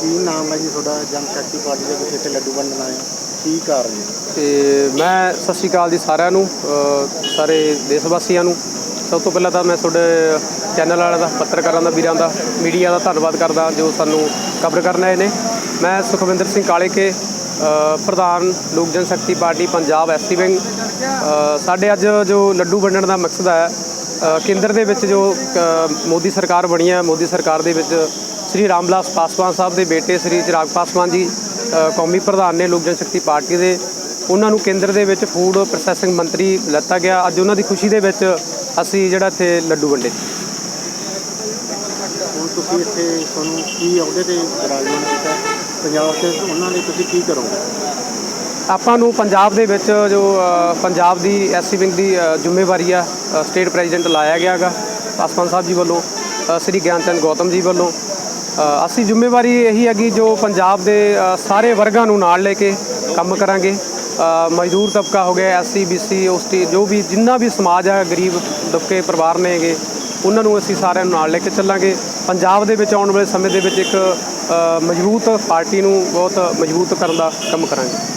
ਕੀ ਨਾਮ ਹੈ ਜੀ ਤੁਹਾਡਾ? ਜਨਸ਼ਕਤੀ ਪਾਰਟੀ ਦੇ ਵਿੱਚ ਇੱਥੇ ਲੱਡੂ ਵੰਡਣ ਆਏ ਕੀ ਕਾਰਨ ਤੇ ਮੈਂ ਸਤਿ ਸ਼੍ਰੀ ਅਕਾਲ ਜੀ ਸਾਰਿਆਂ ਨੂੰ ਅ, ਸਾਰੇ ਦੇਸ਼ ਵਾਸੀਆਂ ਨੂੰ। ਸਭ ਤੋਂ ਪਹਿਲਾਂ ਤਾਂ ਮੈਂ ਤੁਹਾਡੇ ਚੈਨਲ ਵਾਲਿਆਂ ਦਾ ਪੱਤਰਕਾਰਾਂ ਦਾ ਵੀਰਾਂ ਦਾ ਮੀਡੀਆ ਦਾ ਧੰਨਵਾਦ ਕਰਦਾ ਜੋ ਸਾਨੂੰ ਕਵਰ ਕਰਨ ਆਏ ਨੇ। ਮੈਂ ਸੁਖਵਿੰਦਰ ਸਿੰਘ ਕਾਲੇਕੇ ਅ, ਪ੍ਰਧਾਨ Lok Jan Shakti Party Punjab ST wing. ਅ, ਸਾਡੇ ਅੱਜ ਜੋ ਲੱਡੂ ਵੰਡਣ ਦਾ ਮਕਸਦ ਹੈ ਕੇਂਦਰ ਦੇ ਵਿੱਚ ਜੋ ਮੋਦੀ ਸਰਕਾਰ ਬਣੀ ਹੈ, ਮੋਦੀ ਸਰਕਾਰ ਦੇ ਵਿੱਚ ਸ੍ਰੀ ਰਾਮਵਿਲਾਸ ਪਾਸਵਾਨ ਸਾਹਿਬ ਦੇ ਬੇਟੇ ਸ੍ਰੀ ਚਿਰਾਗ ਪਾਸਵਾਨ ਜੀ ਕੌਮੀ ਪ੍ਰਧਾਨ ਨੇ ਲੋਕ ਜਨ ਸ਼ਕਤੀ ਪਾਰਟੀ ਦੇ, ਉਹਨਾਂ ਨੂੰ ਕੇਂਦਰ ਦੇ ਵਿੱਚ ਫੂਡ ਪ੍ਰੋਸੈਸਿੰਗ ਮੰਤਰੀ ਲੱਤਾ ਗਿਆ। ਅੱਜ ਉਹਨਾਂ ਦੀ ਖੁਸ਼ੀ ਦੇ ਵਿੱਚ ਅਸੀਂ ਜਿਹੜਾ ਇੱਥੇ ਲੱਡੂ ਵੰਡੇ। ਹੁਣ ਤੁਸੀਂ ਇੱਥੇ ਤੁਹਾਨੂੰ ਕੀ ਅਹੁਦੇ ਤੇ ਵਿਰਾਜਮਾਨ ਕੀਤਾ? ਪੰਜਾਬ ਤੇ ਉਹਨਾਂ ਲਈ ਤੁਸੀਂ ਕੀ ਕਰੋਗੇ? ਆਪਾਂ ਨੂੰ ਪੰਜਾਬ ਦੇ ਵਿੱਚ ਜੋ ਪੰਜਾਬ ਦੀ ਐਸਸੀ ਵਿੰਗ ਦੀ ਜ਼ਿੰਮੇਵਾਰੀ ਆ ਸਟੇਟ ਪ੍ਰੈਜ਼ੀਡੈਂਟ ਲਾਇਆ ਗਿਆ ਹੈਗਾ ਪਾਸਵਾਨ ਸਾਹਿਬ ਜੀ ਵੱਲੋਂ ਅ, ਸ੍ਰੀ ਗਿਆਨਚੰਦ ਗੌਤਮ ਜੀ ਵੱਲੋਂ। ਅਸੀਂ ਜ਼ਿੰਮੇਵਾਰੀ ਇਹੀ ਹੈਗੀ ਜੋ ਪੰਜਾਬ ਦੇ ਸਾਰੇ ਵਰਗਾਂ ਨੂੰ ਨਾਲ ਲੈ ਕੇ ਕੰਮ ਕਰਾਂਗੇ। ਮਜ਼ਦੂਰ ਤਬਕਾ ਹੋ ਗਿਆ ਐਸਸੀ ਬੀਸੀ ਓਸਟੀ ਜੋ ਵੀ ਜਿੰਨਾ ਵੀ ਸਮਾਜ ਹੈ ਗਰੀਬ ਦਬਕੇ ਪਰਿਵਾਰ ਨੇਗੇ ਉਹਨਾਂ ਨੂੰ ਅਸੀਂ ਸਾਰਿਆਂ ਨੂੰ ਨਾਲ ਲੈ ਕੇ ਚੱਲਾਂਗੇ। ਪੰਜਾਬ ਦੇ ਵਿੱਚ ਆਉਣ ਵਾਲੇ ਸਮੇਂ ਦੇ ਵਿੱਚ ਇੱਕ ਮਜ਼ਬੂਤ ਪਾਰਟੀ ਨੂੰ ਬਹੁਤ ਮਜ਼ਬੂਤ ਕਰਨ ਦਾ ਕੰਮ ਕਰਾਂਗੇ।